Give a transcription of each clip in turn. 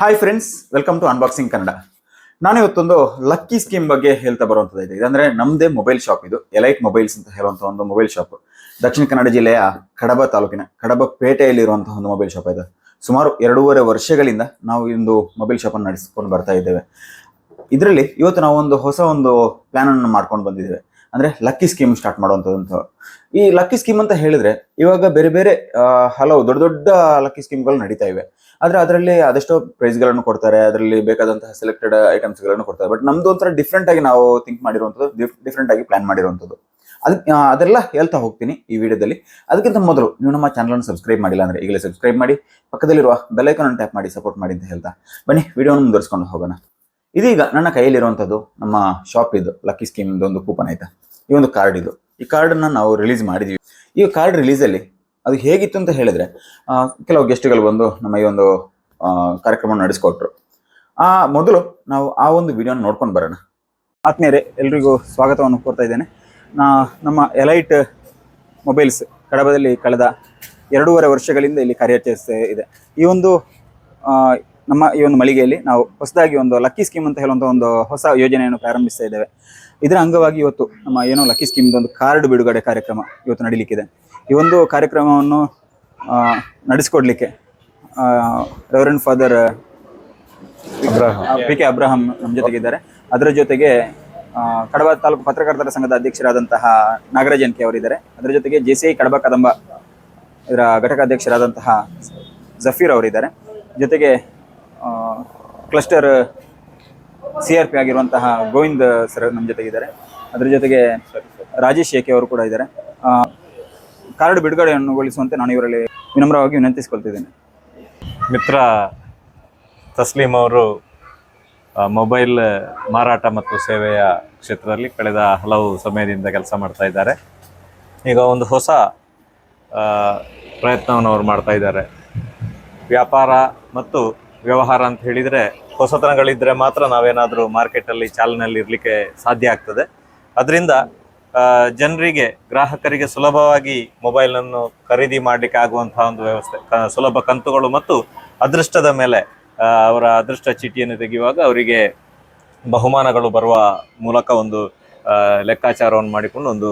Hi friends welcome to unboxing Kannada ನಾನು ಇವತ್ತೊಂದು lucky scheme ಬಗ್ಗೆ ಹೇಳ್ತಾ ಬರುವಂಥದ್ದು ಇದೆ. ಇದಂದ್ರೆ ನಮ್ಮದೇ ಮೊಬೈಲ್ ಶಾಪ್ ಇದು. ಎಲೈಟ್ ಮೊಬೈಲ್ಸ್ ಅಂತ ಹೇಳುವಂಥ ಒಂದು ಮೊಬೈಲ್ ಶಾಪ್ ದಕ್ಷಿಣ ಕನ್ನಡ ಜಿಲ್ಲೆಯ ಕಡಬ ತಾಲೂಕಿನ ಕಡಬ ಪೇಟೆಯಲ್ಲಿರುವಂತಹ ಒಂದು ಮೊಬೈಲ್ ಶಾಪ್ ಇದೆ. ಸುಮಾರು ಎರಡೂವರೆ ವರ್ಷಗಳಿಂದ ನಾವು ಇಂದು ಮೊಬೈಲ್ ಶಾಪನ್ನು ನಡೆಸಿಕೊಂಡು ಬರ್ತಾ ಇದ್ದೇವೆ. ಇದರಲ್ಲಿ ಇವತ್ತು ನಾವು ಒಂದು ಹೊಸ ಒಂದು ಪ್ಲಾನ್ ಅನ್ನು ಮಾಡ್ಕೊಂಡು ಬಂದಿದ್ದೇವೆ. ಅಂದ್ರೆ ಲಕ್ಕಿ ಸ್ಕೀಮ್ ಸ್ಟಾರ್ಟ್ ಮಾಡುವಂಥದ್ದು ಈ ಲಕ್ಕಿ ಸ್ಕೀಮ್ ಅಂತ ಹೇಳಿದ್ರೆ ಇವಾಗ ಬೇರೆ ಬೇರೆ ಹಲವು ದೊಡ್ಡ ದೊಡ್ಡ ಲಕ್ಕಿ ಸ್ಕೀಮ್ಗಳು ನಡೀತಾ ಇವೆ. ಆದ್ರೆ ಅದರಲ್ಲಿ ಅದೆಷ್ಟೋ ಪ್ರೈಸ್ಗಳನ್ನು ಕೊಡ್ತಾರೆ ಅದರಲ್ಲಿ ಬೇಕಾದಂತಹ ಸೆಲೆಕ್ಟೆಡ್ ಐಟಮ್ಸ್ಗಳನ್ನು ಕೊಡ್ತಾರೆ. ಬಟ್ ನಮ್ದು ಒಂಥರ ಡಿಫ್ರೆಂಟ್ ಆಗಿ ನಾವು ಥಿಂಕ್ ಮಾಡಿರುವಂಥದ್ದು ಡಿಫ್ರೆಂಟ್ ಆಗಿ ಪ್ಲಾನ್ ಮಾಡಿರುವಂಥದ್ದು. ಅದ್ ಆ, ಅದೆಲ್ಲ ಹೇಳ್ತಾ ಹೋಗ್ತೀನಿ ಈ ವಿಡಿಯೋದಲ್ಲಿ. ಅದಕ್ಕಿಂತ ಮೊದಲು ನೀವು ನಮ್ಮ ಚಾನಲನ್ನು ಸಬ್ಸ್ಕ್ರೈಬ್ ಮಾಡಿಲ್ಲ ಅಂದ್ರೆ ಈಗಲೇ ಸಬ್ಸ್ಕ್ರೈಬ್ ಮಾಡಿ ಪಕ್ಕದಲ್ಲಿರುವ ಬೆಲ್ಲೈಕನ್ ಟ್ಯಾಪ್ ಮಾಡಿ ಸಪೋರ್ಟ್ ಮಾಡಿ ಅಂತ ಹೇಳ್ತಾ. ಬನ್ನಿ ವಿಡಿಯೋನ ಮುಂದುವರಿಸ್ಕೊಂಡು ಹೋಗೋಣ. ಇದೀಗ ನನ್ನ ಕೈಯಲ್ಲಿರುವಂಥದ್ದು ನಮ್ಮ ಶಾಪ್ ಇದು ಲಕ್ಕಿ ಸ್ಕೀಮ್ ಒಂದು ಕೂಪನ್ ಆಯ್ತಾ. ಈ ಒಂದು ಕಾರ್ಡ್ ಇದು. ಈ ಕಾರ್ಡನ್ನು ನಾವು ರಿಲೀಸ್ ಮಾಡಿದ್ವಿ. ಈ ಕಾರ್ಡ್ ರಿಲೀಸಲ್ಲಿ ಅದು ಹೇಗಿತ್ತು ಅಂತ ಹೇಳಿದ್ರೆ ಕೆಲವು ಗೆಸ್ಟ್ಗಳು ಬಂದು ನಮ್ಮ ಈ ಒಂದು ಕಾರ್ಯಕ್ರಮ ನಡೆಸ್ಕೊಟ್ರು. ಆ, ಮೊದಲು ನಾವು ಆ ಒಂದು ವಿಡಿಯೋನ ನೋಡ್ಕೊಂಡು ಬರೋಣ. ಆತ್ಮೀಯರೇ, ಎಲ್ರಿಗೂ ಸ್ವಾಗತವನ್ನು ಕೋರ್ತಾ ಇದ್ದೇನೆ. ನಾ, ನಮ್ಮ ಎಲೈಟ್ ಮೊಬೈಲ್ಸ್ ಕಡಬದಲ್ಲಿ ಕಳೆದ ಎರಡೂವರೆ ವರ್ಷಗಳಿಂದ ಇಲ್ಲಿ ಕಾರ್ಯಾಚರಿಸ್ತಾ ಇದೆ. ಈ ಒಂದು ನಮ್ಮ ಈ ಒಂದು ಮಳಿಗೆಯಲ್ಲಿ ನಾವು ಹೊಸದಾಗಿ ಒಂದು ಲಕ್ಕಿ ಸ್ಕೀಮ್ ಅಂತ ಹೇಳುವಂಥ ಒಂದು ಹೊಸ ಯೋಜನೆಯನ್ನು ಪ್ರಾರಂಭಿಸ್ತಾ ಇದ್ದೇವೆ. ಇದರ ಅಂಗವಾಗಿ ಇವತ್ತು ನಮ್ಮ ಏನೋ ಲಕ್ಕಿ ಸ್ಕೀಮ್ದು ಒಂದು ಕಾರ್ಡ್ ಬಿಡುಗಡೆ ಕಾರ್ಯಕ್ರಮ ಇವತ್ತು ನಡೀಲಿಕ್ಕಿದೆ. ಈ ಒಂದು ಕಾರ್ಯಕ್ರಮವನ್ನು ನಡೆಸಿಕೊಡ್ಲಿಕ್ಕೆ reverend father P K Abraham ನಮ್ಮ ಜೊತೆಗಿದ್ದಾರೆ. ಅದರ ಜೊತೆಗೆ ಕಡಬ ತಾಲೂಕು ಪತ್ರಕರ್ತರ ಸಂಘದ ಅಧ್ಯಕ್ಷರಾದಂತಹ ನಾಗರಾಜ್ ಎನ್ ಕೆ ಅವರಿದ್ದಾರೆ. ಅದರ ಜೊತೆಗೆ J C I Kadaba Kadamba ಇದರ ಘಟಕಾಧ್ಯಕ್ಷರಾದಂತಹ ಜಫೀರ್ ಅವರಿದ್ದಾರೆ. ಜೊತೆಗೆ ಕ್ಲಸ್ಟರ್ ಸಿ ಆರ್ ಪಿ ಆಗಿರುವಂತಹ ಗೋವಿಂದ್ ಸರ್ ನಮ್ಮ ಜೊತೆಗಿದ್ದಾರೆ. ಅದರ ಜೊತೆಗೆ ರಾಜೇಶ್ ಏಕೆ ಅವರು ಕೂಡ ಇದ್ದಾರೆ. ಕಾರ್ಡ್ ಬಿಡುಗಡೆಯನ್ನುಗೊಳಿಸುವಂತೆ ನಾನು ಇವರಲ್ಲಿ ವಿನಮ್ರವಾಗಿ ವಿನಂತಿಸಿಕೊಳ್ತಿದ್ದೇನೆ. ಮಿತ್ರ, ತಸ್ಲೀಮ್ ಅವರು ಮೊಬೈಲ್ ಮಾರಾಟ ಮತ್ತು ಸೇವೆಯ ಕ್ಷೇತ್ರದಲ್ಲಿ ಕಳೆದ ಹಲವು ಸಮಯದಿಂದ ಕೆಲಸ ಮಾಡ್ತಾ ಇದ್ದಾರೆ. ಈಗ ಒಂದು ಹೊಸ ಪ್ರಯತ್ನವನ್ನು ಅವರು ಮಾಡ್ತಾ ಇದ್ದಾರೆ. ವ್ಯಾಪಾರ ಮತ್ತು ವ್ಯವಹಾರ ಅಂತ ಹೇಳಿದರೆ ಹೊಸತನಗಳಿದ್ದರೆ ಮಾತ್ರ ನಾವೇನಾದರೂ ಮಾರ್ಕೆಟಲ್ಲಿ ಚಾಲನೆಯಲ್ಲಿ ಇರಲಿಕ್ಕೆ ಸಾಧ್ಯ ಆಗ್ತದೆ. ಅದರಿಂದ ಜನರಿಗೆ, ಗ್ರಾಹಕರಿಗೆ ಸುಲಭವಾಗಿ ಮೊಬೈಲನ್ನು ಖರೀದಿ ಮಾಡಲಿಕ್ಕೆ ಆಗುವಂತಹ ಒಂದು ವ್ಯವಸ್ಥೆ ಸುಲಭ ಕಂತುಗಳು ಮತ್ತು ಅದೃಷ್ಟದ ಮೇಲೆ ಅವರ ಅದೃಷ್ಟ ಚೀಟಿಯನ್ನು ತೆಗೆಯುವಾಗ ಅವರಿಗೆ ಬಹುಮಾನಗಳು ಬರುವ ಮೂಲಕ ಒಂದು ಲೆಕ್ಕಾಚಾರವನ್ನು ಮಾಡಿಕೊಂಡು ಒಂದು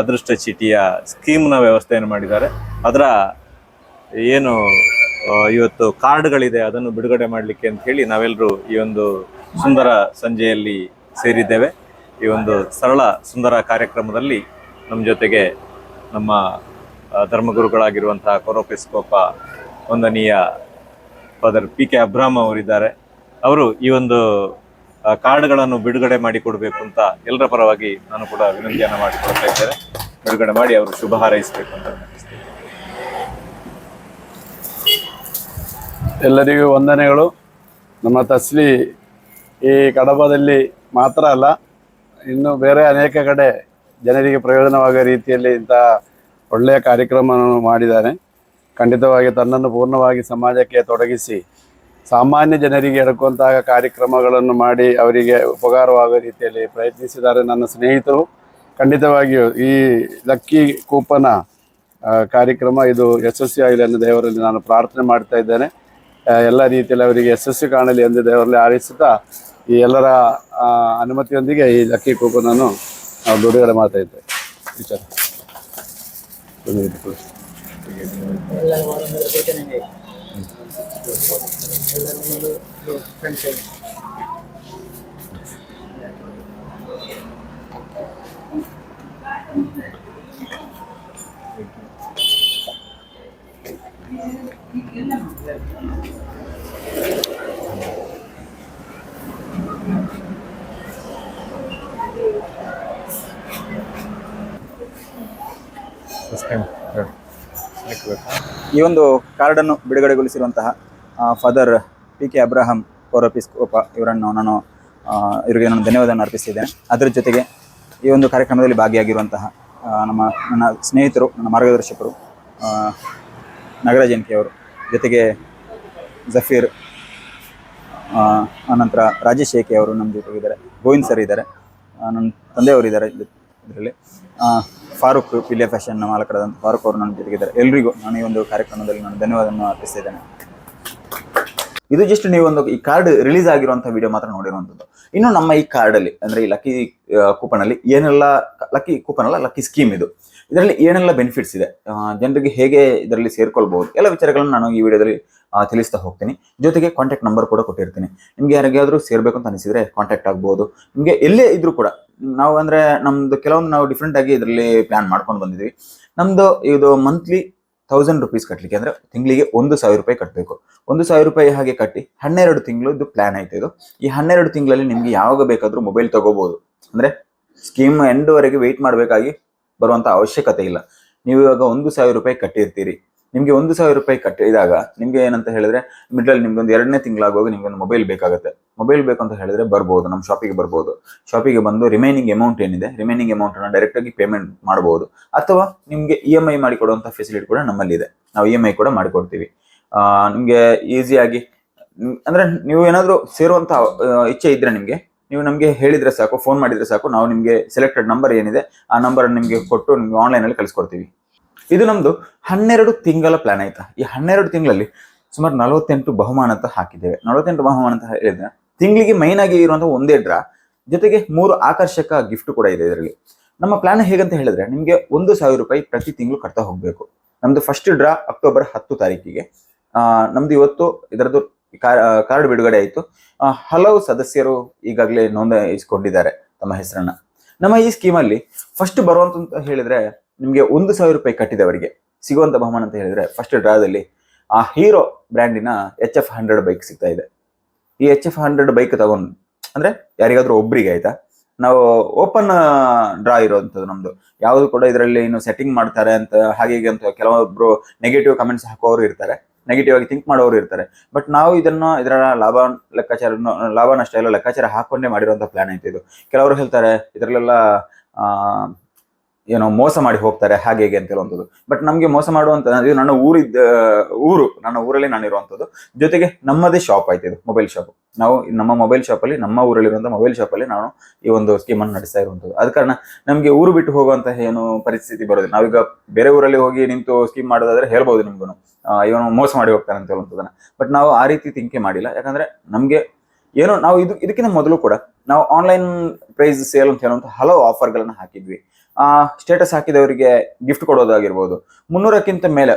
ಅದೃಷ್ಟ ಚೀಟಿಯ ಸ್ಕೀಮ್ನ ವ್ಯವಸ್ಥೆಯನ್ನು ಮಾಡಿದ್ದಾರೆ. ಅದರ ಏನು ಇವತ್ತು ಕಾರ್ಡ್ಗಳಿದೆ, ಅದನ್ನು ಬಿಡುಗಡೆ ಮಾಡಲಿಕ್ಕೆ ಅಂತ ಹೇಳಿ ನಾವೆಲ್ಲರೂ ಈ ಒಂದು ಸುಂದರ ಸಂಜೆಯಲ್ಲಿ ಸೇರಿದ್ದೇವೆ. ಈ ಒಂದು ಸರಳ ಸುಂದರ ಕಾರ್ಯಕ್ರಮದಲ್ಲಿ ನಮ್ಮ ಜೊತೆಗೆ ನಮ್ಮ ಧರ್ಮಗುರುಗಳಾಗಿರುವಂತಹ ಕೊರೋಪೆಸ್ಕೋಪ ವಂದನೀಯ ಫಾದರ್ ಪಿ ಕೆ ಅಬ್ರಾಮ್ ಅವರಿದ್ದಾರೆ. ಅವರು ಈ ಒಂದು ಕಾರ್ಡ್ಗಳನ್ನು ಬಿಡುಗಡೆ ಮಾಡಿ ಕೊಡಬೇಕು ಅಂತ ಎಲ್ಲರ ಪರವಾಗಿ ನಾನು ಕೂಡ ವಿನಂತಿಯನ್ನು ಮಾಡಿಕೊಡ್ತಾ ಇದ್ದೇನೆ. ಬಿಡುಗಡೆ ಮಾಡಿ ಅವರು ಶುಭ ಹಾರೈಸಬೇಕು ಅಂತ. ಎಲ್ಲರಿಗೂ ವಂದನೆಗಳು. ನಮ್ಮ ತಸ್ಲಿ ಈ ಕಡಬದಲ್ಲಿ ಮಾತ್ರ ಅಲ್ಲ, ಇನ್ನು ಬೇರೆ ಅನೇಕ ಕಡೆ ಜನರಿಗೆ ಪ್ರಯೋಜನವಾಗುವ ರೀತಿಯಲ್ಲಿ ಇಂತಹ ಒಳ್ಳೆಯ ಕಾರ್ಯಕ್ರಮವನ್ನು ಮಾಡಿದ್ದಾನೆ ಖಂಡಿತವಾಗಿ ತನ್ನನ್ನು ಪೂರ್ಣವಾಗಿ ಸಮಾಜಕ್ಕೆ ತೊಡಗಿಸಿ ಸಾಮಾನ್ಯ ಜನರಿಗೆ ಎಡಕುವಂತಹ ಕಾರ್ಯಕ್ರಮಗಳನ್ನು ಮಾಡಿ ಅವರಿಗೆ ಉಪಕಾರವಾಗುವ ರೀತಿಯಲ್ಲಿ ಪ್ರಯತ್ನಿಸಿದ್ದಾರೆ ನನ್ನ ಸ್ನೇಹಿತರು. ಖಂಡಿತವಾಗಿಯೂ ಈ ಲಕ್ಕಿ ಕೂಪನ ಕಾರ್ಯಕ್ರಮ ಇದು ಯಶಸ್ವಿಯಾಗಲಿ ಅನ್ನೋ ದೇವರಲ್ಲಿ ನಾನು ಪ್ರಾರ್ಥನೆ ಮಾಡ್ತಾ ಇದ್ದೇನೆ. ಎಲ್ಲ ರೀತಿಯಲ್ಲಿ ಅವರಿಗೆ ಯಶಸ್ಸು ಕಾಣಲಿ ಎಂದು ದೇವರಲ್ಲಿ ಆರಿಸುತ್ತಾ ಈ ಎಲ್ಲರ ಅನುಮತಿಯೊಂದಿಗೆ ಈ ಲಕ್ಕಿ ಕೂಪನನ್ನು ನಾನು ಬಿಡುಗಡೆ ಮಾಡ್ತಾ ಇದ್ದೆ ವಿಚಾರ. ಈ ಒಂದು ಕಾರ್ಡನ್ನು ಬಿಡುಗಡೆಗೊಳಿಸಿರುವಂತಹ ಫಾದರ್ ಪಿ ಕೆ ಅಬ್ರಾಹಂ ಪೌರಪಿಸ್ಕೋಪ ಇವರನ್ನು ನಾನು ಇವರಿಗೆ ನಾನು ಧನ್ಯವಾದವನ್ನು ಅರ್ಪಿಸಿದ್ದೇನೆ ಅದರ ಜೊತೆಗೆ ಈ ಒಂದು ಕಾರ್ಯಕ್ರಮದಲ್ಲಿ ಭಾಗಿಯಾಗಿರುವಂತಹ ನಮ್ಮ, ನನ್ನ ಸ್ನೇಹಿತರು, ನನ್ನ ಮಾರ್ಗದರ್ಶಕರು ಅವರು, ಜೊತೆಗೆ ಜಫೀರ್ ಆನಂತರ ರಾಜೇಶ್ ಶೇಖಿ ಅವರು ನಮ್ಮ ಜೊತೆಗಿದ್ದಾರೆ. ಗೋವಿಂದ್ ಸರ್ ಇದ್ದಾರೆ. ನನ್ನ ತಂದೆಯವರು ಇದ್ದಾರೆ ಇದರಲ್ಲಿ. ಫಾರೂಕ್ ಪಿಲಿಯ ಫ್ಯಾಷನ್ ಮಾಲಕರಾದಂಥ ಫಾರೂಕ್ ಅವರು ನನ್ನ ಜೊತೆಗಿದ್ದಾರೆ. ಎಲ್ರಿಗೂ ನಾನು ಈ ಒಂದು ಕಾರ್ಯಕ್ರಮದಲ್ಲಿ ನಾನು ಧನ್ಯವಾದವನ್ನು ಅರ್ಪಿಸ್ತಿದ್ದೇನೆ ಇದು ಜಸ್ಟ್ ನೀವು ಒಂದು ಈ ಕಾರ್ಡ್ ರಿಲೀಸ್ ಆಗಿರುವಂತಹ ವಿಡಿಯೋ ಮಾತ್ರ ನೋಡಿರುವಂಥದ್ದು ಇನ್ನು ನಮ್ಮ ಈ ಕಾರ್ಡ್ ಅಲ್ಲಿ ಅಂದ್ರೆ ಈ ಲಕ್ಕಿ ಕೂಪನ್ ಅಲ್ಲಿ ಏನೆಲ್ಲ ಲಕ್ಕಿ ಕೂಪನ್ ಅಲ್ಲ ಲಕ್ಕಿ ಸ್ಕೀಮ್ ಇದು. ಇದರಲ್ಲಿ ಏನೆಲ್ಲ ಬೆನಿಫಿಟ್ಸ್ ಇದೆ? ಜನರಿಗೆ ಹೇಗೆ ಇದರಲ್ಲಿ ಸೇರ್ಕೊಳ್ಬಹುದು? ಎಲ್ಲ ವಿಚಾರಗಳನ್ನು ನಾನು ಈ ವಿಡಿಯೋದಲ್ಲಿ ತಿಳಿಸ್ತಾ ಹೋಗ್ತೀನಿ. ಜೊತೆಗೆ ಕಾಂಟ್ಯಾಕ್ಟ್ ನಂಬರ್ ಕೂಡ ಕೊಟ್ಟಿರ್ತೀನಿ. ನಿಮ್ಗೆ ಯಾರಿಗಾದ್ರೂ ಸೇರ್ಬೇಕು ಅಂತ ಅನಿಸಿದ್ರೆ ಕಾಂಟ್ಯಾಕ್ಟ್ ಆಗ್ಬಹುದು ನಿಮ್ಗೆ ಎಲ್ಲೇ ಇದ್ರೂ ಕೂಡ ನಾವು ಅಂದ್ರೆ ನಮ್ದು ಕೆಲವೊಂದು ನಾವು ಡಿಫ್ರೆಂಟ್ ಆಗಿ ಇದರಲ್ಲಿ ಪ್ಲಾನ್ ಮಾಡ್ಕೊಂಡು ಬಂದಿದ್ವಿ. ನಮ್ದು ಇದು ಮಂತ್ಲಿ ತೌಸಂಡ್ ರುಪೀಸ್ ಕಟ್ಟಲಿಕ್ಕೆ ಅಂದ್ರೆ ತಿಂಗಳಿಗೆ ಒಂದು ಸಾವಿರ ರೂಪಾಯಿ ಕಟ್ಟಬೇಕು ಒಂದು ಸಾವಿರ ರೂಪಾಯಿ ಹಾಗೆ ಕಟ್ಟಿ ಹನ್ನೆರಡು ಇದು ಪ್ಲಾನ್ ಆಯ್ತು ಇದು. ಈ ಹನ್ನೆರಡು ತಿಂಗಳಲ್ಲಿ ನಿಮ್ಗೆ ಯಾವಾಗ ಬೇಕಾದ್ರೂ ಮೊಬೈಲ್ ತಗೋಬಹುದು ಅಂದ್ರೆ ಸ್ಕೀಮ್ ಎಂಡ್ವರೆಗೆ ವೆಯ್ಟ್ ಮಾಡಬೇಕಾಗಿ ಬರುವಂತ ಅವಶ್ಯಕತೆ ಇಲ್ಲ. ನೀವು ಇವಾಗ ಒಂದು ಸಾವಿರ ರೂಪಾಯಿ ಕಟ್ಟಿರ್ತೀರಿ. ನಿಮ್ಗೆ ಒಂದು ಸಾವಿರ ರೂಪಾಯಿ ಕಟ್ಟಿದಾಗ ನಿಮ್ಗೆ ಏನಂತ ಹೇಳಿದ್ರೆ ಮಿಡ್ಲಲ್ಲಿ ನಿಮ್ಗೆ ಒಂದು ಎರಡನೇ ತಿಂಗಳಾಗುವಾಗ ನಿಮ್ಗೆ ಒಂದು ಮೊಬೈಲ್ ಬೇಕಾಗುತ್ತೆ. ಮೊಬೈಲ್ ಬೇಕು ಅಂತ ಹೇಳಿದ್ರೆ ಬರ್ಬೋದು, ನಮ್ಮ ಶಾಪಿಗೆ ಬರ್ಬೋದು. ಶಾಪಿಗೆ ಬಂದು ರಿಮೈನಿಂಗ್ ಅಮೌಂಟ್ ಏನಿದೆ ರಿಮೈನಿಂಗ್ ಅಮೌಂಟ್ ಅನ್ನ ಡೈರೆಕ್ಟ್ ಆಗಿ ಪೇಮೆಂಟ್ ಮಾಡಬಹುದು ಅಥವಾ ನಿಮಗೆ ಇ ಎಂ ಐ ಮಾಡಿಕೊಡುವಂಥ ಫೆಸಿಲಿಟಿ ಕೂಡ ನಮ್ಮಲ್ಲಿ ಇದೆ ನಾವು ಇ ಎಂ ಐ ಕೂಡ ಮಾಡಿಕೊಡ್ತೀವಿ. ನಿಮಗೆ ಈಸಿಯಾಗಿ ಅಂದ್ರೆ ನೀವು ಏನಾದರೂ ಸೇರುವಂತ ಇಚ್ಛೆ ಇದ್ರೆ ನಿಮಗೆ, ನೀವು ನಮಗೆ ಹೇಳಿದ್ರೆ ಸಾಕು ಫೋನ್ ಮಾಡಿದ್ರೆ ಸಾಕು, ನಾವು ನಿಮಗೆ ಸೆಲೆಕ್ಟೆಡ್ ನಂಬರ್ ಏನಿದೆ, ಆ ನಂಬರ್ ನಿಮಗೆ ಕೊಟ್ಟು ನಿಮ್ಗೆ ಆನ್ಲೈನ್ ಅಲ್ಲಿ ಕಳಿಸ್ಕೊಡ್ತೀವಿ. ಇದು ನಮ್ದು ಹನ್ನೆರಡು ತಿಂಗಳ ಪ್ಲಾನ್ ಆಯ್ತಾ? ಈ ಹನ್ನೆರಡು ತಿಂಗಳಲ್ಲಿ ಸುಮಾರು ನಲವತ್ತೆಂಟು ಬಹುಮಾನ ಅಂತ ಹಾಕಿದ್ದೇವೆ. ನಲವತ್ತೆಂಟು ಬಹುಮಾನ ಅಂತ ಹೇಳಿದ್ರೆ ತಿಂಗಳಿಗೆ ಮೈನ್ ಆಗಿ ಇರುವಂತಹ ಒಂದೇ ಡ್ರಾ ಜೊತೆಗೆ ಮೂರು ಆಕರ್ಷಕ ಗಿಫ್ಟ್ ಕೂಡ ಇದೆ ಇದರಲ್ಲಿ. ನಮ್ಮ ಪ್ಲಾನ್ ಹೇಗಂತ ಹೇಳಿದ್ರೆ ನಿಮಗೆ ಒಂದು ಸಾವಿರ ರೂಪಾಯಿ ಪ್ರತಿ ತಿಂಗಳು ಕಟ್ತಾ ಹೋಗಬೇಕು. ನಮ್ದು ಫಸ್ಟ್ ಡ್ರಾ ಅಕ್ಟೋಬರ್ ಹತ್ತು ತಾರೀಕಿಗೆ. ನಮ್ದು ಇವತ್ತು ಇದರದ್ದು ಕಾರ್ಡ್ ಬಿಡುಗಡೆ ಆಯಿತು. ಹಲವು ಸದಸ್ಯರು ಈಗಾಗಲೇ ನೋಂದಾಯಿಸಿಕೊಂಡಿದ್ದಾರೆ ತಮ್ಮ ಹೆಸರನ್ನ. ನಮ್ಮ ಈ ಸ್ಕೀಮಲ್ಲಿ ಫಸ್ಟ್ ಬರುವಂತ ಹೇಳಿದ್ರೆ ನಿಮಗೆ ಒಂದು ಸಾವಿರ ರೂಪಾಯಿ ಕಟ್ಟಿದವರಿಗೆ ಸಿಗುವಂತ ಬಹುಮಾನ ಅಂತ ಹೇಳಿದ್ರೆ ಫಸ್ಟ್ ಡ್ರಾದಲ್ಲಿ ಆ ಹೀರೋ ಬ್ರ್ಯಾಂಡಿನ ಎಚ್ ಎಫ್ ಹಂಡ್ರೆಡ್ ಬೈಕ್ ಸಿಗ್ತಾ ಇದೆ. ಈ ಎಚ್ ಎಫ್ ಹಂಡ್ರೆಡ್ ಬೈಕ್ ತಗೊಂಡು, ಅಂದ್ರೆ ಯಾರಿಗಾದ್ರೂ ಒಬ್ರಿಗೆ ಆಯ್ತಾ? ನಾವು ಓಪನ್ ಡ್ರಾ ಇರೋವಂಥದ್ದು ನಮ್ದು. ಯಾವುದು ಕೂಡ ಇದರಲ್ಲಿ ಇನ್ನು ಸೆಟ್ಟಿಂಗ್ ಮಾಡ್ತಾರೆ ಅಂತ, ಹಾಗೆ ಹೀಗೆ ಅಂತ ಕೆಲವೊಬ್ರು ನೆಗೆಟಿವ್ ಕಮೆಂಟ್ಸ್ ಹಾಕೋರು ಇರ್ತಾರೆ. ನೆಗೆಟಿವ್ ಆಗಿ ಥಿಂಕ್ ಮಾಡೋರು ಇರ್ತಾರೆ. ಬಟ್ ನಾವು ಇದನ್ನ ಇದರ ಲಾಭ ಲೆಕ್ಕಾಚಾರ, ಲಾಭ ನಷ್ಟ ಎಲ್ಲ ಲೆಕ್ಕಾಚಾರ ಹಾಕೊಂಡೇ ಮಾಡಿರುವಂತ ಪ್ಲಾನ್ ಐತೆ ಇದು. ಕೆಲವರು ಹೇಳ್ತಾರೆ, ಇದರಲ್ಲೆಲ್ಲ ಏನೋ ಮೋಸ ಮಾಡಿ ಹೋಗ್ತಾರೆ, ಹಾಗೆ ಹೇಗೆ ಅಂತ ಹೇಳುವಂಥದ್ದು. ಬಟ್ ನಮಗೆ ಮೋಸ ಮಾಡುವಂತ, ಇದು ನನ್ನ ಊರಿದ್ದ, ಊರು, ನನ್ನ ಊರಲ್ಲಿ ನಾನು ಇರುವಂಥದ್ದು ಜೊತೆಗೆ ನಮ್ಮದೇ ಶಾಪ್ ಆಯ್ತು ಇದು ಮೊಬೈಲ್ ಶಾಪ್ ನಾವು ನಮ್ಮ ಮೊಬೈಲ್ ಶಾಪಲ್ಲಿ ನಮ್ಮ ಊರಲ್ಲಿರುವಂಥ ಮೊಬೈಲ್ ಶಾಪಲ್ಲಿ ನಾನು ಈ ಒಂದು ಸ್ಕೀಮನ್ನು ನಡೆಸ್ತಾ ಇರುವಂಥದ್ದು. ಆದ ಕಾರಣ ನಮಗೆ ಊರು ಬಿಟ್ಟು ಹೋಗುವಂತಹ ಏನು ಪರಿಸ್ಥಿತಿ ಬರೋದಿಲ್ಲ. ನಾವೀಗ ಬೇರೆ ಊರಲ್ಲಿ ಹೋಗಿ ನಿಂತು ಸ್ಕೀಮ್ ಮಾಡೋದಾದ್ರೆ ಹೇಳ್ಬೋದು ನಿಮ್ಗೂ ಇವನು ಮೋಸ ಮಾಡಿ ಹೋಗ್ತಾನೆ ಅಂತ ಹೇಳುವಂಥದ್ದನ್ನು. ಬಟ್ ನಾವು ಆ ರೀತಿ ತಿಂಕೆ ಮಾಡಿಲ್ಲ. ಯಾಕಂದ್ರೆ ನಮಗೆ ಏನೋ, ನಾವು ಇದು, ಇದಕ್ಕಿಂತ ಮೊದಲು ಕೂಡ ನಾವು ಆನ್ಲೈನ್ ಪ್ರೈಸ್ ಸೇಲ್ ಅಂತ ಹೇಳುವಂಥ ಹಲವು ಆಫರ್ಗಳನ್ನು ಹಾಕಿದ್ವಿ. ಆ ಸ್ಟೇಟಸ್ ಹಾಕಿದವರಿಗೆ ಗಿಫ್ಟ್ ಕೊಡೋದಾಗಿರ್ಬೋದು. ಮುನ್ನೂರಕ್ಕಿಂತ ಮೇಲೆ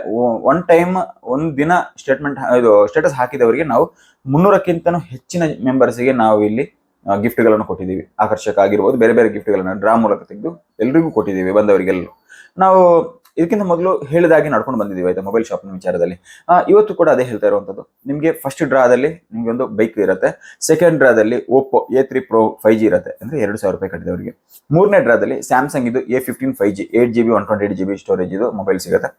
ಒನ್ ಟೈಮ್ ಒಂದು ದಿನ ಸ್ಟೇಟ್ಮೆಂಟ್ ಇದು ಸ್ಟೇಟಸ್ ಹಾಕಿದವರಿಗೆ ನಾವು ಮುನ್ನೂರಕ್ಕಿಂತನೂ ಹೆಚ್ಚಿನ ಮೆಂಬರ್ಸ್ಗೆ ನಾವು ಇಲ್ಲಿ ಗಿಫ್ಟ್ಗಳನ್ನು ಕೊಟ್ಟಿದ್ದೀವಿ. ಆಕರ್ಷಕ ಆಗಿರ್ಬೋದು, ಬೇರೆ ಬೇರೆ ಗಿಫ್ಟ್ಗಳನ್ನು ಡ್ರಾ ಮೂಲಕ ತೆಗೆದು ಎಲ್ರಿಗೂ ಕೊಟ್ಟಿದ್ದೀವಿ ಬಂದವರಿಗೆಲ್ಲ ನಾವು ಇದಕ್ಕಿಂತ ಮೊದಲು ಹೇಳಿದಾಗೆ ನಡ್ಕೊಂಡು ಬಂದಿದ್ದೀವಿ ಆಯ್ತಾ ಮೊಬೈಲ್ ಶಾಪ್ನ ವಿಚಾರದಲ್ಲಿ. ಇವತ್ತು ಕೂಡ ಅದೇ ಹೇಳ್ತಾ ಇರುವಂಥದ್ದು ನಿಮಗೆ ಫಸ್ಟ್ ಡ್ರಾದಲ್ಲಿ ನಿಮಗೆ ಒಂದು ಬೈಕ್ ಇರುತ್ತೆ. Second ಡ್ರಾದಲ್ಲಿ Oppo A three pro five G ಇರುತ್ತೆ. ಅಂದ್ರೆ ಎರಡು ಸಾವಿರ ರೂಪಾಯಿ ಕಟ್ಟಿದವರಿಗೆ. ಮೂರನೇ ಡ್ರಾದಲ್ಲಿ ಸ್ಯಾಮ್ಸಂಗ್ ಇದು A fifteen five G eight G B one twenty eight G B storage ಇದು ಮೊಬೈಲ್ ಸಿಗುತ್ತೆ.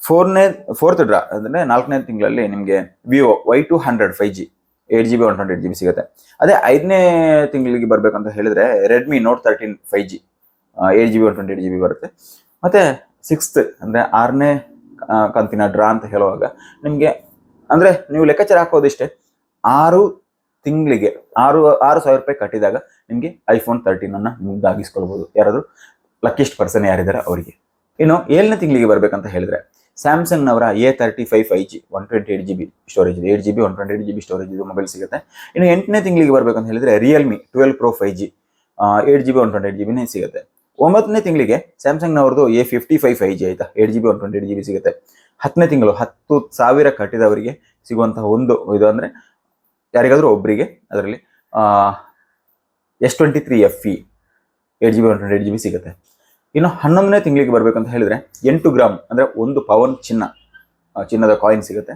ಫೋರ್ನೇ ಫೋರ್ತ್ ಡ್ರಾ ಅಂದ್ರೆ ನಾಲ್ಕನೇ ತಿಂಗಳಲ್ಲಿ ನಿಮಗೆ Vivo Y two hundred five G eight G B one twenty eight G B ಸಿಗುತ್ತೆ. ಅದೇ ಐದನೇ ತಿಂಗಳಿಗೆ ಬರಬೇಕಂತ ಹೇಳಿದ್ರೆ Redmi note thirteen five G eight G B one twenty eight G B ಬರುತ್ತೆ. ಮತ್ತೆ ಸಿಕ್ಸ್ತ್ ಅಂದ್ರೆ ಆರನೇ ಕಂತಿನ ಡ್ರಾ ಅಂತ ಹೇಳುವಾಗ ನಿಮಗೆ ಅಂದ್ರೆ ನೀವು ಲೆಕ್ಕಾಚಾರ ಹಾಕೋದಿಷ್ಟೇ ಆರು ತಿಂಗಳಿಗೆ ಆರು ಆರು ಸಾವಿರ ರೂಪಾಯಿ ಕಟ್ಟಿದಾಗ ನಿಮಗೆ ಐಫೋನ್ ತರ್ಟೀನನ್ನು ಮುಂದಾಗಿಸ್ಕೊಳ್ಬಹುದು ಯಾರಾದ್ರೂ ಲಕ್ಕಿಸ್ಟ್ ಪರ್ಸನ್ ಯಾರಿದ್ದಾರೆ ಅವರಿಗೆ. ಇನ್ನು ಏಳನೇ ತಿಂಗಳಿಗೆ ಬರಬೇಕಂತ ಹೇಳಿದ್ರೆ ಸ್ಯಾಮ್ಸಂಗ್ನವರ A thirty five five G one twenty eight G B storage ಇದೆ. Eight G B one twenty eight G B storage ಇದು ಮೊಬೈಲ್ ಸಿಗುತ್ತೆ. ಇನ್ನು ಎಂಟನೇ ತಿಂಗಳಿಗೆ ಬರ್ಬೇಕಂತ ಹೇಳಿದ್ರೆ Realme twelve pro five G eight G B one twenty eight G ಬಿನೇ ಸಿಗುತ್ತೆ. ಒಂಬತ್ತನೇ ತಿಂಗಳಿಗೆ ಸ್ಯಾಮ್ಸಂಗ್ನವ್ರದ್ದು A fifty five five G ಆಯ್ತಾ? Eight G B one twenty eight G B ಸಿಗುತ್ತೆ. ಹತ್ತನೇ ತಿಂಗಳು ಹತ್ತು ಸಾವಿರ ಕಟ್ಟಿದವರಿಗೆ ಸಿಗುವಂತಹ ಒಂದು ಇದು ಅಂದ್ರೆ ಯಾರಿಗಾದರೂ ಒಬ್ಬರಿಗೆ ಅದರಲ್ಲಿ S twenty three F E eight G B one twenty eight G B ಸಿಗುತ್ತೆ. ಇನ್ನು ಹನ್ನೊಂದನೇ ತಿಂಗಳಿಗೆ ಬರಬೇಕಂತ ಹೇಳಿದ್ರೆ ಎಂಟು ಗ್ರಾಮ್ ಅಂದ್ರೆ ಒಂದು ಪವನ್ ಚಿನ್ನ ಚಿನ್ನದ ಕಾಯಿನ್ ಸಿಗುತ್ತೆ.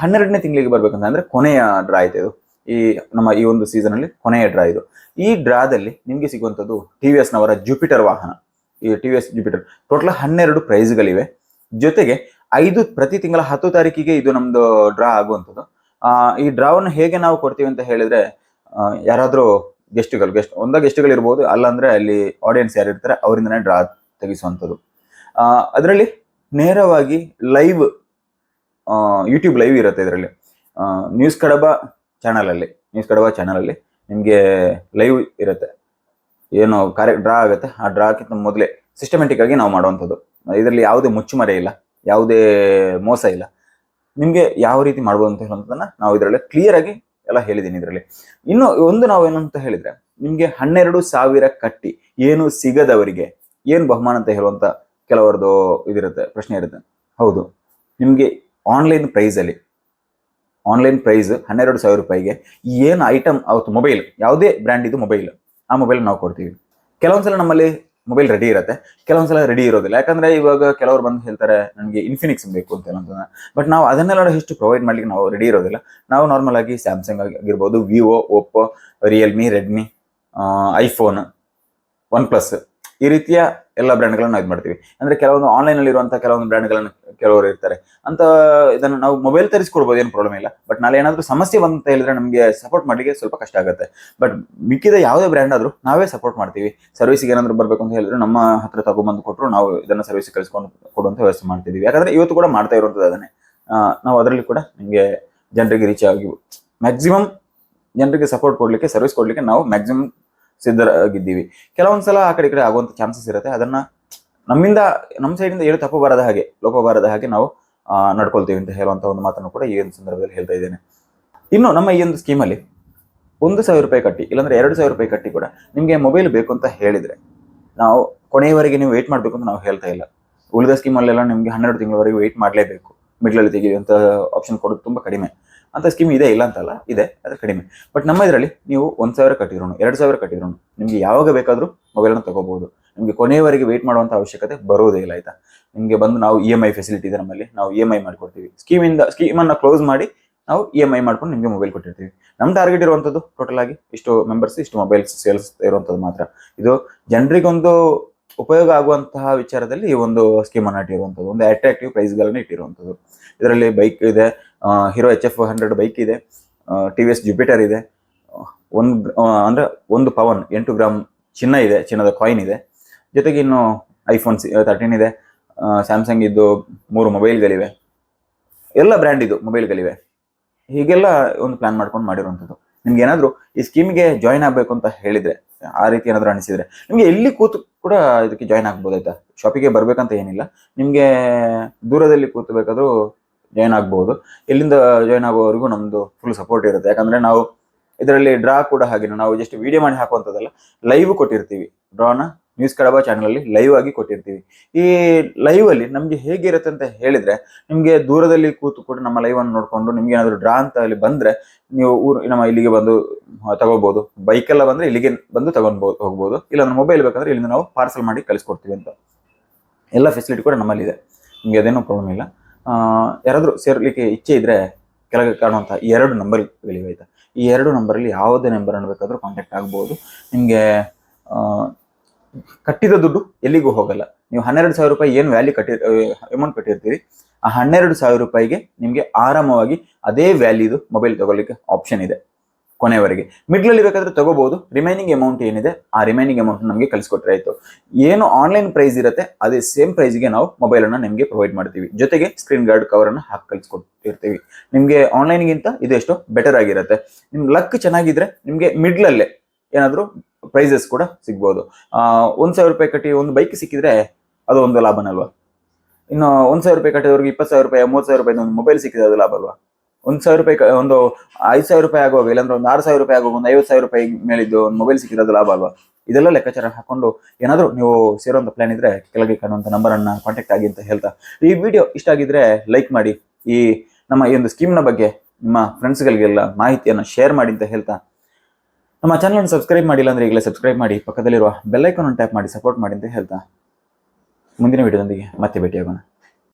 ಹನ್ನೆರಡನೇ ತಿಂಗಳಿಗೆ ಬರಬೇಕಂತ ಅಂದ್ರೆ ಕೊನೆಯ ಡ್ರಾ ಆಯ್ತು ಇದು? ಈ ನಮ್ಮ ಈ ಒಂದು ಸೀಸನ್ ಅಲ್ಲಿ ಕೊನೆಯ ಡ್ರಾ ಇದು. ಈ ಡ್ರಾದಲ್ಲಿ ನಿಮಗೆ ಸಿಗುವಂಥದ್ದು ಟಿ ವಿ ಎಸ್ನವರ ಜುಪಿಟರ್ ವಾಹನ. ಈ T V S Jupiter total ಹನ್ನೆರಡು ಪ್ರೈಸ್ಗಳಿವೆ ಜೊತೆಗೆ ಐದು ಪ್ರತಿ ತಿಂಗಳ ಹತ್ತು ತಾರೀಕಿಗೆ ಇದು ನಮ್ದು ಡ್ರಾ ಆಗುವಂಥದ್ದು. ಈ ಡ್ರಾವನ್ನು ಹೇಗೆ ನಾವು ಕೊಡ್ತೀವಿ ಅಂತ ಹೇಳಿದ್ರೆ ಯಾರಾದರೂ ಯಾರಾದ್ರೂ ಗೆಸ್ಟ್ಗಳು ಗೆಸ್ಟ್ ಒಂದ ಗೆಸ್ಟ್ಗಳು ಇರ್ಬೋದು, ಅಲ್ಲಾಂದ್ರೆ ಅಲ್ಲಿ ಆಡಿಯನ್ಸ್ ಯಾರು ಇರ್ತಾರೆ, ಅವರಿಂದನೇ ಡ್ರಾ ತೆಗಿಸುವಂಥದ್ದು. ಅದರಲ್ಲಿ ನೇರವಾಗಿ ಲೈವ್ ಯೂಟ್ಯೂಬ್ ಲೈವ್ ಇರುತ್ತೆ ಇದರಲ್ಲಿ. ನ್ಯೂಸ್ ಕಡಬ ಚಾನಲಲ್ಲಿ ನ್ಯೂಸ್ ಕಡವ ಚಾನಲಲ್ಲಿ ನಿಮಗೆ ಲೈವ್ ಇರುತ್ತೆ. ಏನು ಕಾರ್ಯ ಡ್ರಾ ಆಗುತ್ತೆ. ಆ ಡ್ರಾಕ್ಕಿಂತ ಮೊದಲೇ ಸಿಸ್ಟಮೆಟಿಕ್ ಆಗಿ ನಾವು ಮಾಡುವಂಥದ್ದು. ಇದರಲ್ಲಿ ಯಾವುದೇ ಮುಚ್ಚುಮರೆ ಇಲ್ಲ, ಯಾವುದೇ ಮೋಸ ಇಲ್ಲ. ನಿಮಗೆ ಯಾವ ರೀತಿ ಮಾಡ್ಬೋದು ಅಂತ ಹೇಳುವಂಥದ್ದನ್ನು ನಾವು ಇದರಲ್ಲಿ ಕ್ಲಿಯರ್ ಆಗಿ ಎಲ್ಲ ಹೇಳಿದ್ದೀನಿ ಇದರಲ್ಲಿ. ಇನ್ನು ಒಂದು ನಾವು ಏನಂತ ಹೇಳಿದ್ರೆ, ನಿಮಗೆ ಹನ್ನೆರಡು ಸಾವಿರ ಕಟ್ಟಿ ಏನು ಸಿಗದವರಿಗೆ ಏನು ಬಹುಮಾನ ಅಂತ ಹೇಳುವಂಥ ಕೆಲವರದು ಇದಿರುತ್ತೆ, ಪ್ರಶ್ನೆ ಇರುತ್ತೆ. ಹೌದು. ನಿಮಗೆ ಆನ್ಲೈನ್ ಪ್ರೈಸ್ ಅಲ್ಲಿ ಆನ್ಲೈನ್ ಪ್ರೈಸ್ ಹನ್ನೆರಡು ಸಾವಿರ ರೂಪಾಯಿಗೆ ಏನು ಐಟಮ್ ಅವತ್ತು ಮೊಬೈಲ್ ಯಾವುದೇ ಬ್ರ್ಯಾಂಡ್ ಇದು ಮೊಬೈಲ್ ಆ ಮೊಬೈಲ್ ನಾವು ಕೊಡ್ತೀವಿ. ಕೆಲವೊಂದ್ಸಲ ನಮ್ಮಲ್ಲಿ ಮೊಬೈಲ್ ರೆಡಿ ಇರುತ್ತೆ. ಕೆಲವೊಂದ್ಸಲ ರೆಡಿ ಇರೋದಿಲ್ಲ. ಯಾಕಂದ್ರೆ ಇವಾಗ ಕೆಲವರು ಬಂದು ಹೇಳ್ತಾರೆ, ನನಗೆ ಇನ್ಫಿನಿಕ್ಸ್ ಬೇಕು ಅಂತ. ಹೇಳೋದನ್ನ ಬಟ್ ನಾವು ಅದನ್ನೆಲ್ಲ ಎಷ್ಟು ಪ್ರೊವೈಡ್ ಮಾಡ್ಲಿಕ್ಕೆ ನಾವು ರೆಡಿ ಇರೋದಿಲ್ಲ. ನಾವು ನಾರ್ಮಲ್ ಆಗಿ ಸ್ಯಾಮ್ಸಂಗ್ ಆಗಿರ್ಬೋದು Vivo Oppo Realme Redmi iPhone OnePlus ಈ ರೀತಿಯ ಎಲ್ಲ ನಾವು ಇದು ಮಾಡ್ತೀವಿ. ಅಂದ್ರೆ ಕೆಲವೊಂದು ಆನ್ಲೈನ್ ಅಲ್ಲಿ ಇರುವಂತಹ ಕೆಲವೊಂದು ಬ್ರ್ಯಾಂಡ್ಗಳನ್ನ ಕೆಲವರು ಇರ್ತಾರೆ. ಅಂತ ಇದನ್ನು ನಾವು ಮೊಬೈಲ್ ತರಿಸ್ಕೊಡ್ಬೋದು, ಏನು ಪ್ರಾಬ್ಲಮ್ ಇಲ್ಲ. ಬಟ್ ನಾಳೆ ಏನಾದರೂ ಸಮಸ್ಯೆ ಬಂತ ಹೇಳಿದ್ರೆ ನಮಗೆ ಸಪೋರ್ಟ್ ಮಾಡಲಿಕ್ಕೆ ಸ್ವಲ್ಪ ಕಷ್ಟ ಆಗುತ್ತೆ. ಬಟ್ ಮಿಕ್ಕಿದ ಯಾವುದೇ ಬ್ರ್ಯಾಂಡ್ ಆದರೂ ನಾವೇ ಸಪೋರ್ಟ್ ಮಾಡ್ತೀವಿ. ಸರ್ವಿಸ್ಗೆ ಏನಾದರೂ ಬರಬೇಕು ಅಂತ ಹೇಳಿದ್ರೆ ನಮ್ಮ ಹತ್ರ ತಗೊಂಬಂದು ಕೊಟ್ಟರು ನಾವು ಇದನ್ನು ಸರ್ವಿಸ್ ಕಳಿಸ್ಕೊಂಡು ಕೊಡುವಂಥ ವ್ಯವಸ್ಥೆ ಮಾಡ್ತಿದ್ದೀವಿ ಯಾಕಂದರೆ ಇವತ್ತು ಕೂಡ ಮಾಡ್ತಾ ಇರುವಂಥದ್ದು ಅದನ್ನೇ. ನಾವು ಅದರಲ್ಲಿ ಕೂಡ ನಿಮಗೆ ಜನರಿಗೆ ರೀಚ್ ಆಗಿ ಮ್ಯಾಕ್ಸಿಮಮ್ ಜನರಿಗೆ ಸಪೋರ್ಟ್ ಕೊಡ್ಲಿಕ್ಕೆ ಸರ್ವಿಸ್ ಕೊಡ್ಲಿಕ್ಕೆ ನಾವು ಮ್ಯಾಕ್ಸಿಮಮ್ ಸಿದ್ಧರಾಗಿದ್ದೀವಿ. ಕೆಲವೊಂದ್ಸಲ ಆ ಕಡೆ ಕಡೆ ಆಗುವಂಥ ಚಾನ್ಸಸ್ ಇರುತ್ತೆ. ಅದನ್ನ ನಮ್ಮಿಂದ ನಮ್ಮ ಸೈಡಿಂದ ಏನು ತಪ್ಪು ಬರದ ಹಾಗೆ, ಲೋಪ ಬರದ ಹಾಗೆ ನಾವು ನಡ್ಕೊಳ್ತೀವಿ ಅಂತ ಹೇಳುವಂತ ಒಂದು ಮಾತನ್ನು ಕೂಡ ಈ ಒಂದು ಸಂದರ್ಭದಲ್ಲಿ ಹೇಳ್ತಾ ಇದ್ದೇನೆ. ಇನ್ನು ನಮ್ಮ ಈ ಒಂದು ಸ್ಕೀಮಲ್ಲಿ ಒಂದು ಸಾವಿರ ರೂಪಾಯಿ ಕಟ್ಟಿ, ಇಲ್ಲಾಂದ್ರೆ ಎರಡು ಸಾವಿರ ರೂಪಾಯಿ ಕಟ್ಟಿ ಕೂಡ ನಿಮಗೆ ಮೊಬೈಲ್ ಬೇಕು ಅಂತ ಹೇಳಿದ್ರೆ, ನಾವು ಕೊನೆಯವರೆಗೆ ನೀವು ವೇಟ್ ಮಾಡಬೇಕು ಅಂತ ನಾವು ಹೇಳ್ತಾ ಇಲ್ಲ. ಉಳಿದ ಸ್ಕೀಮಲ್ಲೆಲ್ಲ ನಿಮಗೆ ಹನ್ನೆರಡು ತಿಂಗಳವರೆಗೆ ವೇಟ್ ಮಾಡಲೇಬೇಕು. ಮಿಡ್ಲಲ್ಲಿ ತೆಗೆಯುವಂಥ ಆಪ್ಷನ್ ಕೊಡೋದು ತುಂಬ ಕಡಿಮೆ. ಅಂತ ಸ್ಕೀಮ್ ಇದೆ, ಇಲ್ಲ ಅಂತಲ್ಲ, ಇದೆ, ಅದು ಕಡಿಮೆ. ಬಟ್ ನಮ್ಮ ಇದರಲ್ಲಿ ನೀವು ಒಂದು ಸಾವಿರ ಕಟ್ಟಿರೋನು ಎರಡು ಸಾವಿರ ಕಟ್ಟಿರೋನು ನಿಮಗೆ ಯಾವಾಗ ಬೇಕಾದರೂ ಮೊಬೈಲನ್ನು ತಗೋಬಹುದು. ನಿಮಗೆ ಕೊನೆಯವರೆಗೆ ವೇಟ್ ಮಾಡುವಂಥ ಅವಶ್ಯಕತೆ ಬರೋದೇ ಇಲ್ಲ, ಆಯ್ತಾ? ನಿಮಗೆ ಬಂದು ನಾವು ಇ ಎಂ ಐ ಫೆಸಿಲಿಟಿ ಇದೆ ನಮ್ಮಲ್ಲಿ, ನಾವು ಇ ಎಂ ಐ ಮಾಡ್ಕೊಡ್ತೀವಿ. ಸ್ಕೀಮಿಂದ ಸ್ಕೀಮನ್ನು ಕ್ಲೋಸ್ ಮಾಡಿ ನಾವು ಇ ಎಂ ಐ ಮಾಡ್ಕೊಂಡು ನಿಮಗೆ ಮೊಬೈಲ್ ಕೊಟ್ಟಿರ್ತೀವಿ. ನಮ್ಮ ಟಾರ್ಗೆಟ್ ಇರುವಂಥದ್ದು ಟೋಟಲ್ ಆಗಿ ಇಷ್ಟು ಮೆಂಬರ್ಸ್ ಇಷ್ಟು ಮೊಬೈಲ್ಸ್ ಸೇಲ್ಸ್ ಇರುವಂಥದ್ದು ಮಾತ್ರ. ಇದು ಜನರಿಗೊಂದು ಉಪಯೋಗ ಆಗುವಂತಹ ವಿಚಾರದಲ್ಲಿ ಈ ಒಂದು ಸ್ಕೀಮನ್ನು ಇಟ್ಟಿರುವಂಥದ್ದು ಒಂದು ಅಟ್ರಾಕ್ಟಿವ್ ಪ್ರೈಸ್ಗಳನ್ನು ಇಟ್ಟಿರುವಂಥದ್ದು ಇದರಲ್ಲಿ ಬೈಕ್ ಇದೆ Hero H F hundred bike ಇದೆ. ಟಿ ವಿ ಎಸ್ ಜುಪಿಟರ್ ಇದೆ. ಒಂದು ಅಂದರೆ ಒಂದು ಪವನ್, ಎಂಟು ಗ್ರಾಮ್ ಚಿನ್ನ ಇದೆ, ಚಿನ್ನದ ಕಾಯಿನ್ ಇದೆ. ಜೊತೆಗೆ ಇನ್ನು ಐಫೋನ್ ತರ್ಟೀನ್ ಇದೆ. ಸ್ಯಾಮ್ಸಂಗ್ ಇದ್ದು ಮೂರು ಮೊಬೈಲ್ಗಳಿವೆ ಎಲ್ಲ ಬ್ರ್ಯಾಂಡ್ ಇದು ಮೊಬೈಲ್ಗಳಿವೆ ಹೀಗೆಲ್ಲ ಒಂದು ಪ್ಲಾನ್ ಮಾಡ್ಕೊಂಡು ಮಾಡಿರುವಂಥದ್ದು. ನಿಮ್ಗೆ ಏನಾದರೂ ಈ ಸ್ಕೀಮ್ಗೆ ಜಾಯ್ನ್ ಆಗಬೇಕು ಅಂತ ಹೇಳಿದರೆ, ಆ ರೀತಿ ಏನಾದರೂ ಅನಿಸಿದರೆ, ನಿಮಗೆ ಎಲ್ಲಿ ಕೂತು ಕೂಡ ಇದಕ್ಕೆ ಜಾಯ್ನ್ ಆಗ್ಬೋದಾಯ್ತಾ? ಶಾಪಿಗೆ ಬರಬೇಕಂತ ಏನಿಲ್ಲ. ನಿಮಗೆ ದೂರದಲ್ಲಿ ಕೂತು ಬೇಕಾದ್ರೂ ಜಾಯ್ನ್ ಆಗ್ಬೋದು. ಇಲ್ಲಿಂದ ಜಾಯ್ನ್ ಆಗೋವರೆಗೂ ನಮ್ಮದು ಫುಲ್ ಸಪೋರ್ಟ್ ಇರುತ್ತೆ. ಯಾಕಂದರೆ ನಾವು ಇದರಲ್ಲಿ ಡ್ರಾ ಕೂಡ ಹಾಗೆ ನಾವು ಜಸ್ಟ್ ವಿಡಿಯೋ ಮಾಡಿ ಹಾಕುವಂಥದ್ದಲ್ಲ ಲೈವ್ ಕೊಟ್ಟಿರ್ತೀವಿ. ಡ್ರಾನ ನ್ಯೂಸ್ ಕಡಬ ಚಾನಲಲ್ಲಿ ಲೈವ್ ಆಗಿ ಕೊಟ್ಟಿರ್ತೀವಿ. ಈ ಲೈವಲ್ಲಿ ನಮಗೆ ಹೇಗಿರುತ್ತೆ ಅಂತ ಹೇಳಿದರೆ, ನಿಮಗೆ ದೂರದಲ್ಲಿ ಕೂತು ಕೂಡ ನಮ್ಮ ಲೈವನ್ನು ನೋಡಿಕೊಂಡು ನಿಮ್ಗೆ ಏನಾದ್ರು ಡ್ರಾ ಅಂತ ಅಲ್ಲಿ ಬಂದರೆ, ನೀವು ಊರು, ನಮ್ಮ ಇಲ್ಲಿಗೆ ಬಂದು ತಗೋಬೋದು. ತಗೋಬಹುದು ಬೈಕ್ ಎಲ್ಲ ಬಂದ್ರೆ ಇಲ್ಲಿಗೆ ಬಂದು ತಗೊಂಡ್ಬೋದು, ಹೋಗ್ಬೋದು. ಇಲ್ಲಾಂದ್ರೆ ಮೊಬೈಲ್ ಬೇಕಂದ್ರೆ ಇಲ್ಲಿಂದ ನಾವು ಪಾರ್ಸಲ್ ಮಾಡಿ ಕಳಿಸ್ಕೊಡ್ತೀವಿ ಅಂತ. ಎಲ್ಲ ಫೆಸಿಲಿಟಿ ಕೂಡ ನಮ್ಮಲ್ಲಿದೆ. ನಿಮಗೆ ಅದೇನೂ ಪ್ರಾಬ್ಲಮ್ ಇಲ್ಲ. ಯಾರಾದ್ರೂ ಸೇರಲಿಕ್ಕೆ ಇಚ್ಛೆ ಇದ್ದರೆ ಕೆಳಗೆ ಕಾಣುವಂಥ ಎರಡು ನಂಬರ್ಗಳಿವೆ. ಆಯಿತಾ ಈ ಎರಡು ನಂಬರಲ್ಲಿ ಯಾವುದೇ ನಂಬರ್ ಅನ್ನಬೇಕಾದ್ರೂ ಕಾಂಟ್ಯಾಕ್ಟ್ ಆಗ್ಬೋದು. ನಿಮಗೆ ಕಟ್ಟಿದ ದುಡ್ಡು ಎಲ್ಲಿಗೂ ಹೋಗಲ್ಲ. ನೀವು ಹನ್ನೆರಡು ಸಾವಿರ ರೂಪಾಯಿ ಏನು ವ್ಯಾಲ್ಯೂ ಕಟ್ಟಿ ಅಮೌಂಟ್ ಕಟ್ಟಿರ್ತೀರಿ, ಆ ಹನ್ನೆರಡು ಸಾವಿರ ರೂಪಾಯಿಗೆ ನಿಮಗೆ ಆರಾಮವಾಗಿ ಅದೇ ವ್ಯಾಲ್ಯೂದು ಮೊಬೈಲ್ ತಗೊಳ್ಳಿಕ್ಕೆ ಆಪ್ಷನ್ ಇದೆ. ಕೊನೆಯವರೆಗೆ. ಮಿಡ್ಲಲ್ಲಿ ಬೇಕಾದ್ರೆ ತಗೋಬಹುದು ರಿಮೈನಿಂಗ್ ಅಮೌಂಟ್ ಏನಿದೆ, ಆ ರಿಮೈನಿಂಗ್ ಅಮೌಂಟ್ ನಮಗೆ ಕಳಿಸ್ಕೊಟ್ರೆ ಆಯಿತು. ಏನು ಆನ್ಲೈನ್ ಪ್ರೈಸ್ ಇರುತ್ತೆ, ಅದೇ ಸೇಮ್ ಪ್ರೈಸ್ಗೆ ನಾವು ಮೊಬೈಲ್ ಅನ್ನ ನಿಮಗೆ ಪ್ರೊವೈಡ್ ಮಾಡ್ತೀವಿ. ಜೊತೆಗೆ ಸ್ಕ್ರೀನ್ ಗಾರ್ಡ್ ಕವರ್ ಅನ್ನ ಹಾಕಿ ಕಳಿಸ್ಕೊಟ್ಟಿರ್ತೀವಿ. ನಿಮಗೆ ಆನ್ಲೈನ್ಗಿಂತ ಇದೆಷ್ಟು ಬೆಟರ್ ಆಗಿರುತ್ತೆ. ನಿಮ್ ಲಕ್ ಚೆನ್ನಾಗಿದ್ರೆ ನಿಮಗೆ ಮಿಡ್ಲಲ್ಲೇ ಏನಾದರೂ ಪ್ರೈಸಸ್ ಕೂಡ ಸಿಗ್ಬೋದು. ಒಂದ್ ಸಾವಿರ ರೂಪಾಯಿ ಕಟ್ಟಿ ಒಂದು ಬೈಕ್ ಸಿಕ್ಕಿದ್ರೆ ಅದು ಒಂದು ಲಾಭನಲ್ವಾ? ಇನ್ನು ಒಂದು ಸಾವಿರ ರೂಪಾಯಿ ಕಟ್ಟಿದವ್ರಿಗೆ ಇಪ್ಪತ್ತು ಸಾವಿರ ರೂಪಾಯಿ, ಮೂವತ್ತು ಸಾವಿರ ರೂಪಾಯಿ ಒಂದು ಮೊಬೈಲ್ ಸಿಕ್ಕಿದ್ರೆ ಅದು ಲಾಭ ಅಲ್ವಾ? ಒಂದ್ ಸಾವಿರ ರೂಪಾಯಿ ಒಂದು ಐದು ಸಾವಿರ ರೂಪಾಯಿ ಆಗುವಾಗ, ಇಲ್ಲಾಂದ್ರೆ ಒಂದು ಆರು ಸಾವಿರ ರೂಪಾಯಿ ಆಗುವಾಗ, ಒಂದು ಐವತ್ತು ಸಾವಿರ ರೂಪಾಯಿ ಮೇಲಿದ್ದು ಒಂದು ಮೊಬೈಲ್ ಸಿಕ್ಕಿರೋದು ಲಾಭ ಅಲ್ವಾ? ಇದೆಲ್ಲ ಲೆಕ್ಕಾಚಾರ ಹಾಕೊಂಡು ಏನಾದರೂ ನೀವು ಸೇರುವಂತ ಪ್ಲಾನ್ ಇದ್ರೆ ಕೆಳಗೆ ಕಾಣುವಂಥ ನಂಬರ್ ಅನ್ನ ಕಾಂಟ್ಯಾಕ್ಟ್ ಆಗಿ ಅಂತ ಹೇಳ್ತಾ. ಈ ವಿಡಿಯೋ ಇಷ್ಟ ಆಗಿದ್ರೆ ಲೈಕ್ ಮಾಡಿ. ಈ ನಮ್ಮ ಈ ಒಂದು ಸ್ಕೀಮ್ನ ಬಗ್ಗೆ ನಿಮ್ಮ ಫ್ರೆಂಡ್ಸ್ಗಳಿಗೆಲ್ಲ ಮಾಹಿತಿಯನ್ನು ಶೇರ್ ಮಾಡಿ ಅಂತ ಹೇಳ್ತಾ. ನಮ್ಮ ಚಾನಲನ್ನು ಸಬ್ಸ್ಕ್ರೈಬ್ ಮಾಡಿಲ್ಲ ಅಂದ್ರೆ ಈಗಲೇ ಸಬ್ಸ್ಕ್ರೈಬ್ ಮಾಡಿ. ಪಕ್ಕದಲ್ಲಿರುವ ಬೆಲ್ ಐಕಾನ್ ಟ್ಯಾಪ್ ಮಾಡಿ ಸಪೋರ್ಟ್ ಮಾಡಿ ಅಂತ ಹೇಳ್ತಾ. ಮುಂದಿನ ವಿಡಿಯೋದೊಂದಿಗೆ ಮತ್ತೆ ಭೇಟಿಯಾಗೋಣ.